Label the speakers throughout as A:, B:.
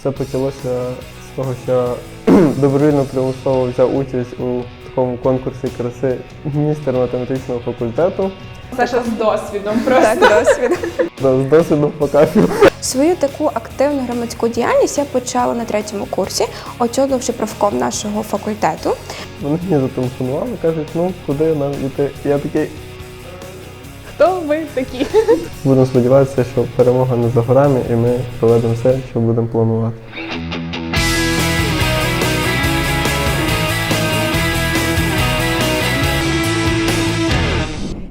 A: Все почалося з того, що добровільно примусово взяв участь у такому конкурсі краси міністр математичного факультету.
B: Саша з досвідом просто.
C: Так, досвід.
A: З досвідом покажу.
C: Свою таку активну громадську діяльність я почала на третьому курсі, очоливши правком нашого факультету.
A: Вони мені зателефонували, кажуть, ну куди нам йти? Я такий,
B: Хто ви такі?
A: будемо сподіватися, що перемога не за горами, і ми проведемо все, що будемо планувати.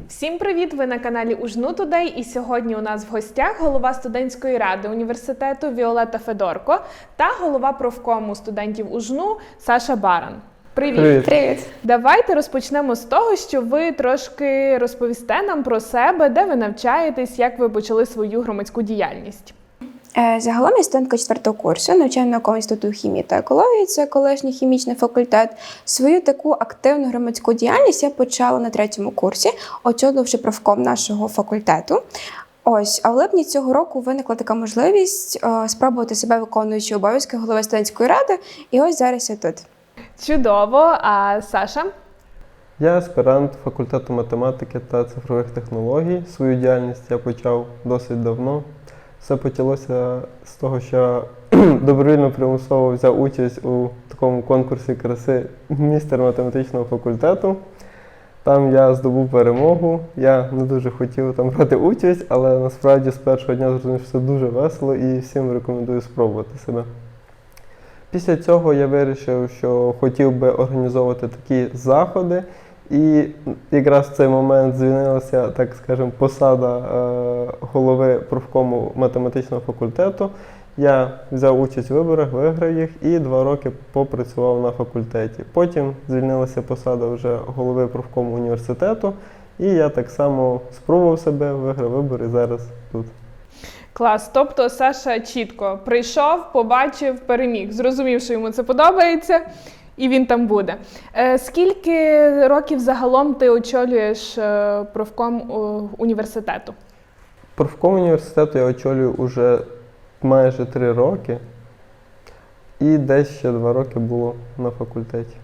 B: Всім привіт! Ви на каналі Ужну Тудей. І сьогодні у нас в гостях голова студентської ради університету Віолета Федорко та голова профкому студентів Ужну Саша Баран. Привіт.
A: Привіт.
C: Привіт!
B: Давайте розпочнемо з того, що ви трошки розповісте нам про себе, де ви навчаєтесь, як ви почали свою громадську діяльність.
C: Е, Загалом я студентка четвертого курсу, в інституту хімії та екології, це колишній хімічний факультет. Свою таку активну громадську діяльність я почала на третьому курсі, очоливши правком нашого факультету. Ось, а в липні цього року виникла така можливість е, спробувати себе виконуючи обов'язки голови студентської ради, і ось зараз я тут.
B: Чудово! А Саша?
A: Я аспірант факультету математики та цифрових технологій. Свою діяльність я почав досить давно. Все почалося з того, що добровільно примусово взяв участь у такому конкурсі краси міністр математичного факультету. Там я здобув перемогу. Я не дуже хотів там брати участь, але насправді з першого дня зрозумів, що це дуже весело і всім рекомендую спробувати себе. Після цього я вирішив, що хотів би організовувати такі заходи, і якраз в цей момент звільнилася, так скажемо, посада е, голови профкому математичного факультету. Я взяв участь у виборах, виграв їх і два роки попрацював на факультеті. Потім звільнилася посада вже голови профкому університету, і я так само спробував себе, виграв вибори зараз тут.
B: Клас. Тобто Саша чітко прийшов, побачив, переміг, зрозумів, що йому це подобається, і він там буде. Е, скільки років загалом ти очолюєш е, профком університету?
A: Профком університету я очолюю уже майже три роки, і десь ще два роки було на факультеті.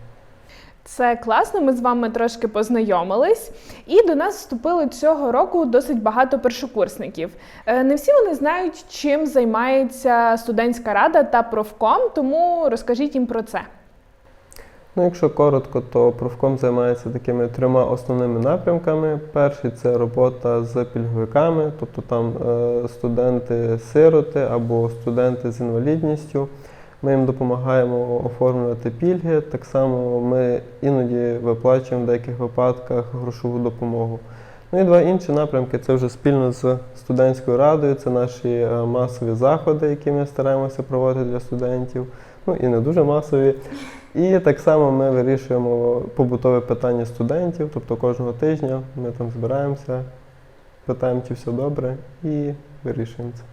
B: Це класно. Ми з вами трошки познайомились, і до нас вступили цього року досить багато першокурсників. Е, Не всі вони знають, чим займається студентська рада та профком, тому розкажіть їм про це.
A: Ну, якщо коротко, то профком займається такими трьома основними напрямками. Перший це робота з пільговиками, тобто там е, студенти-сироти або студенти з інвалідністю. Ми їм допомагаємо оформлювати пільги. Так само ми іноді виплачуємо в деяких випадках грошову допомогу. Ну і два інші напрямки це вже спільно з студентською радою, це наші е, масові заходи, які ми стараємося проводити для студентів. Ну і не дуже масові. І так само ми вирішуємо побутове питання студентів, тобто кожного тижня ми там збираємося, питаємо, чи все добре, і вирішуємо це.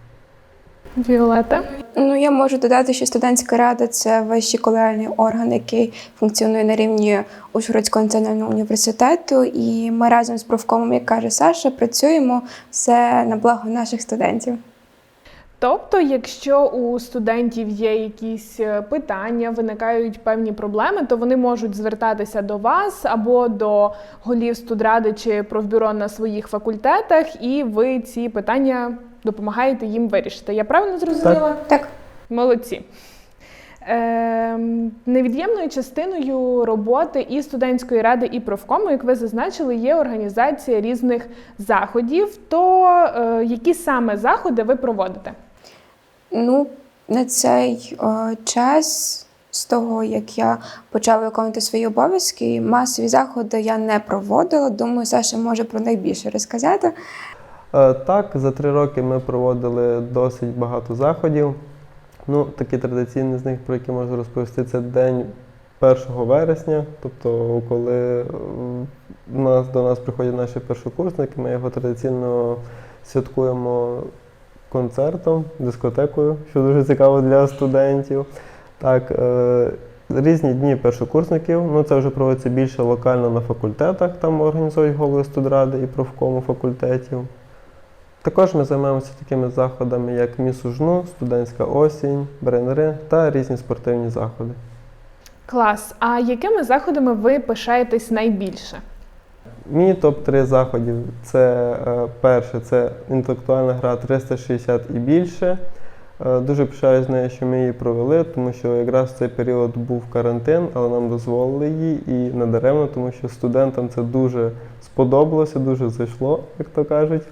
B: Віолета.
C: Ну, я можу додати, що студентська рада це вищий колегіальний орган, який функціонує на рівні Ужгородського національного університету. І ми разом з профкомом, як каже Саша, працюємо все на благо наших студентів.
B: Тобто, якщо у студентів є якісь е, питання, виникають певні проблеми, то вони можуть звертатися до вас або до голів студради чи профбюро на своїх факультетах, і ви ці питання допомагаєте їм вирішити. Я правильно зрозуміла?
C: Так.
B: Молодці. Ем, невід'ємною частиною роботи і студентської ради, і профкому, як ви зазначили, є організація різних заходів. То е, які саме заходи ви проводите?
C: Ну, на цей е, час, з того, як я почала виконувати свої обов'язки, масові заходи я не проводила. Думаю, Саша може про них більше розказати.
A: Е, Так, за три роки ми проводили досить багато заходів. Ну, такі традиційні з них, про які можу розповісти, це день 1 вересня. Тобто, коли нас, до нас приходять наші першокурсники, ми його традиційно святкуємо концертом, дискотекою, що дуже цікаво для студентів. Так, е, різні дні першокурсників. Ну, це вже проводиться більше локально на факультетах, там організують голови студради і профкому факультетів. Також ми займаємося такими заходами, як Місужну, студентська осінь, бренери та різні спортивні заходи.
B: Клас. А якими заходами ви пишаєтесь найбільше?
A: Мій топ-3 заходів це е, перше, це інтелектуальна гра 360 і більше. Е, Дуже пишаюсь нею, що ми її провели, тому що якраз в цей період був карантин, але нам дозволили її і не даремно, тому що студентам це дуже сподобалося, дуже зайшло, як то кажуть.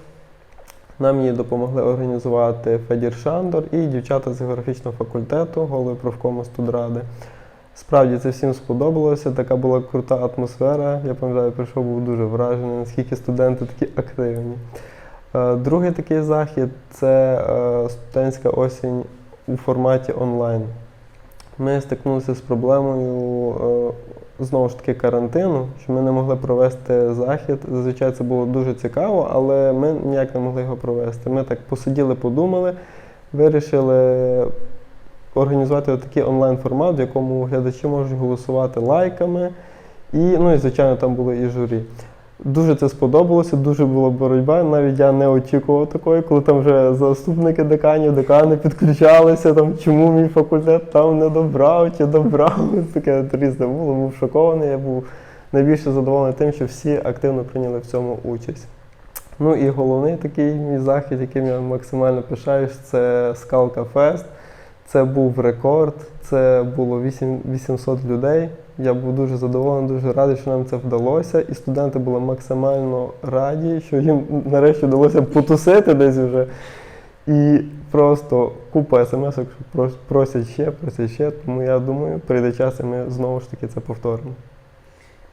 A: Нам її допомогли організувати Федір Шандор і дівчата з географічного факультету, голови профкому студради. Справді це всім сподобалося, така була крута атмосфера. Я пам'ятаю, прийшов, був дуже вражений, наскільки студенти такі активні. Е, Другий такий захід це е, студентська осінь у форматі онлайн. Ми стикнулися з проблемою е, знову ж таки карантину, що ми не могли провести захід. Зазвичай це було дуже цікаво, але ми ніяк не могли його провести. Ми так посиділи, подумали, вирішили організувати такий онлайн-формат, в якому глядачі можуть голосувати лайками. І, ну і звичайно, там були і журі. Дуже це сподобалося, дуже була боротьба. Навіть я не очікував такої, коли там вже заступники деканів, декани підключалися, там, чому мій факультет там не добрав чи добрав. Таке різне було, був шокований. Я був найбільше задоволений тим, що всі активно прийняли в цьому участь. Ну і головний такий мій захід, яким я максимально пишаюсь, це Скалка Фест. Це був рекорд, це було 8 800 людей. Я був дуже задоволений, дуже радий, що нам це вдалося. І студенти були максимально раді, що їм нарешті вдалося потусити десь вже. І просто купа смс, просять ще, просять ще. Тому я думаю, прийде час, і ми знову ж таки це повторимо.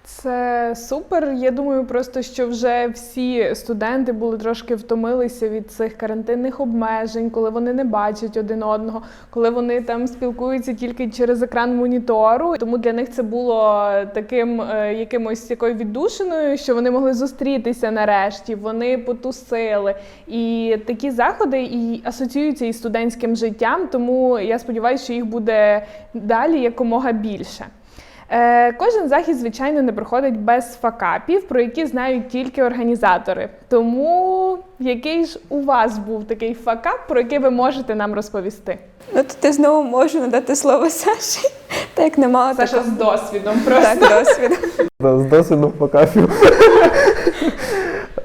B: Це супер. Я думаю, просто що вже всі студенти були трошки втомилися від цих карантинних обмежень, коли вони не бачать один одного, коли вони там спілкуються тільки через екран монітору. Тому для них це було таким е, якимось такою віддушиною, що вони могли зустрітися нарешті. Вони потусили. І такі заходи і асоціюються із студентським життям. Тому я сподіваюся, що їх буде далі якомога більше. Е, кожен захід, звичайно, не проходить без факапів, про які знають тільки організатори. Тому який ж у вас був такий факап, про який ви можете нам розповісти?
C: Ну тут я знову можу надати слово Саші, так як не мала
B: Саша з досвідом просто.
C: так, досвіду.
A: З досвідом покафів.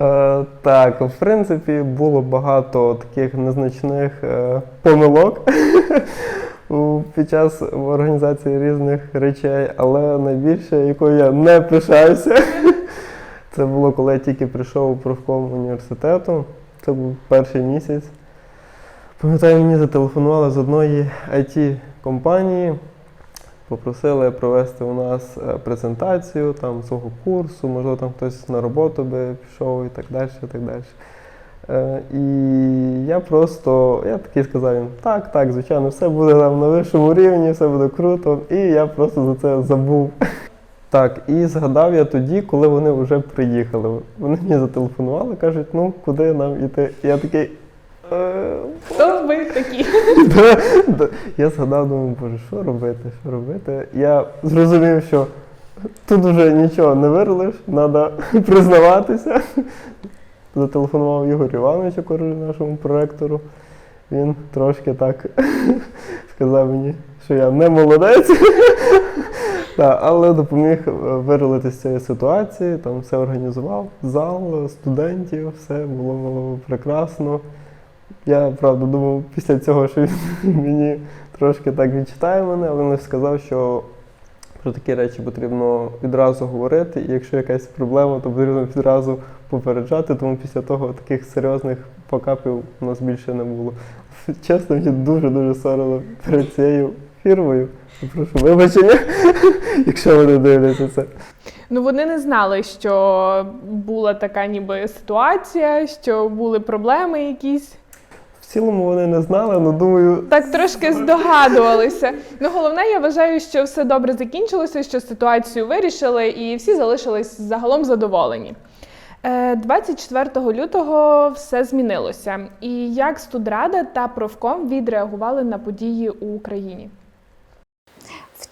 A: Е, Так, в принципі, було багато таких незначних е, помилок під час організації різних речей, але найбільше, якою я не пишаюся, це було, коли я тільки прийшов у профком університету. Це був перший місяць. Пам'ятаю, мені зателефонували з одної IT-компанії, попросили провести у нас е, презентацію там свого курсу, можливо, там хтось на роботу би пішов і так далі. І, так далі. Е, і я просто, я такий сказав їм, так, так, звичайно, все буде там на вищому рівні, все буде круто. І я просто за це забув. Так, і згадав я тоді, коли вони вже приїхали. Вони мені зателефонували, кажуть, ну куди нам іти? Я такий. «Е,
B: Хто ви такі?
A: Я згадав, думаю, боже, що робити, що робити. Я зрозумів, що тут вже нічого не вирулиш, треба признаватися. Зателефонував Ігор Івановичу, королю нашому проректору. Він трошки так сказав мені, що я не молодець. Так, але допоміг е, вирулити з цієї ситуації, там все організував, зал, студентів, все було прекрасно. Я правда думав після цього, що він мені трошки так відчитає мене, але він сказав, що про такі речі потрібно відразу говорити, і якщо якась проблема, то потрібно відразу попереджати, тому після того таких серйозних покапів у нас більше не було. Чесно, мені дуже-дуже соромно перед цією фірмою. Прошу вибачення, якщо вони дивляться це.
B: Ну вони не знали, що була така ніби ситуація, що були проблеми якісь.
A: Цілому вони не знали, але думаю,
B: Так трошки здогадувалися. Ну головне, я вважаю, що все добре закінчилося, що ситуацію вирішили, і всі залишились загалом задоволені. Е, 24 лютого все змінилося. І як студрада та профком відреагували на події у Україні?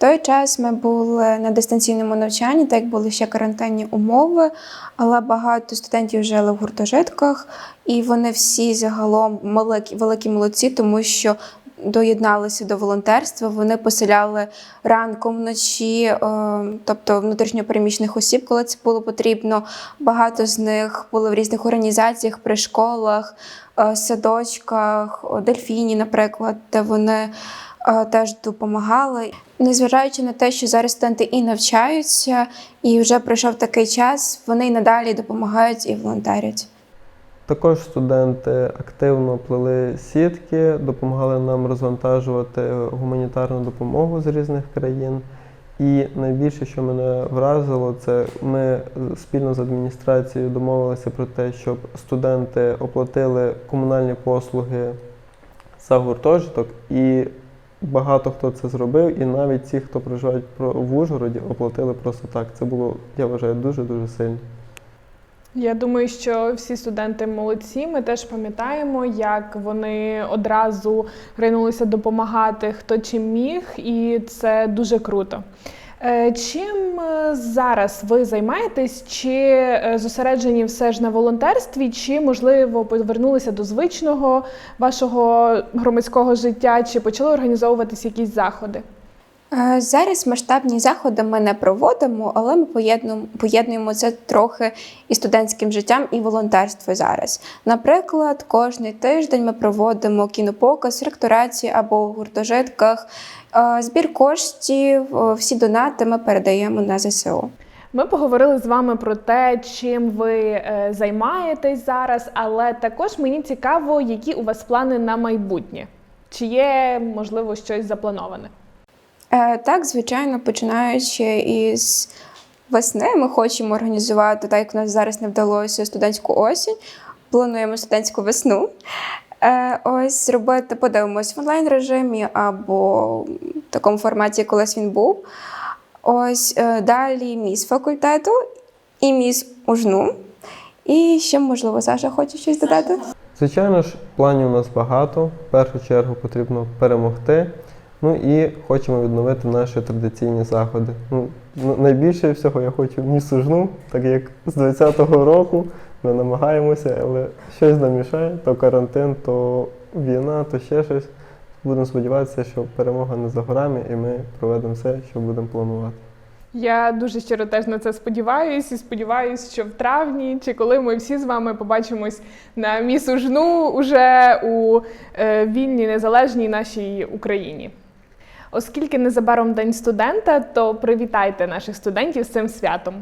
C: Той час ми були на дистанційному навчанні, так як були ще карантинні умови, але багато студентів жили в гуртожитках, і вони всі загалом великі, великі молодці, тому що доєдналися до волонтерства. Вони поселяли ранком вночі, е, тобто внутрішньопереміщених осіб, коли це було потрібно. Багато з них були в різних організаціях, при школах, е, садочках, дельфіні, наприклад, де вони теж допомагали. Незважаючи на те, що зараз студенти і навчаються, і вже пройшов такий час, вони й надалі допомагають і волонтерять.
A: Також студенти активно плели сітки, допомагали нам розвантажувати гуманітарну допомогу з різних країн. І найбільше, що мене вразило, це ми спільно з адміністрацією домовилися про те, щоб студенти оплатили комунальні послуги за гуртожиток, і багато хто це зробив, і навіть ті, хто проживають в Ужгороді, оплатили просто так. Це було, я вважаю, дуже дуже сильно.
B: Я думаю, що всі студенти молодці. Ми теж пам'ятаємо, як вони одразу ринулися допомагати хто чим міг, і це дуже круто. Е, Чим е, зараз ви займаєтесь? Чи е, зосереджені все ж на волонтерстві, чи можливо повернулися до звичного вашого громадського життя, чи почали організовуватись якісь заходи?
C: Е, Зараз масштабні заходи ми не проводимо, але ми поєднуємо, поєднуємо це трохи і студентським життям, і волонтерство зараз. Наприклад, кожний тиждень ми проводимо кінопоказ, ректорації або в гуртожитках. Е, Збір коштів, е, всі донати ми передаємо на ЗСУ.
B: Ми поговорили з вами про те, чим ви займаєтесь зараз, але також мені цікаво, які у вас плани на майбутнє. Чи є можливо щось заплановане?
C: Е, Так, звичайно, починаючи із весни, ми хочемо організувати, так як у нас зараз не вдалося студентську осінь, плануємо студентську весну. Е, Ось зробити, подивимось в онлайн режимі або в такому форматі, колись він був. Ось е, далі міс факультету і міс ужну. І ще, можливо, Саша хоче щось додати.
A: Звичайно ж, планів у нас багато. В першу чергу потрібно перемогти. Ну і хочемо відновити наші традиційні заходи. Ну, найбільше всього я хочу місто жну, так як з 20-го року ми намагаємося, але щось нам мішає, то карантин, то війна, то ще щось. Будемо сподіватися, що перемога не за горами, і ми проведемо все, що будемо планувати.
B: Я дуже щиро теж на це сподіваюся і сподіваюся, що в травні чи коли ми всі з вами побачимось на місу жну уже у е, вільній незалежній нашій Україні. Оскільки незабаром День студента, то привітайте наших студентів з цим святом.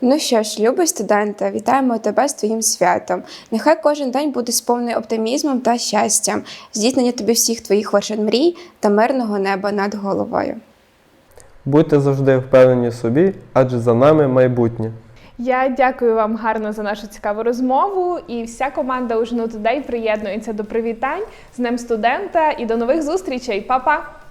C: Ну що ж, любий студенте, вітаємо тебе з твоїм святом. Нехай кожен день буде сповнений оптимізмом та щастям, здійснення тобі всіх твоїх вершин мрій та мирного неба над головою.
A: Будьте завжди впевнені в собі, адже за нами майбутнє.
B: Я дякую вам гарно за нашу цікаву розмову. І вся команда Ужину Today приєднується до привітань з Днем студента і до нових зустрічей. Па-па!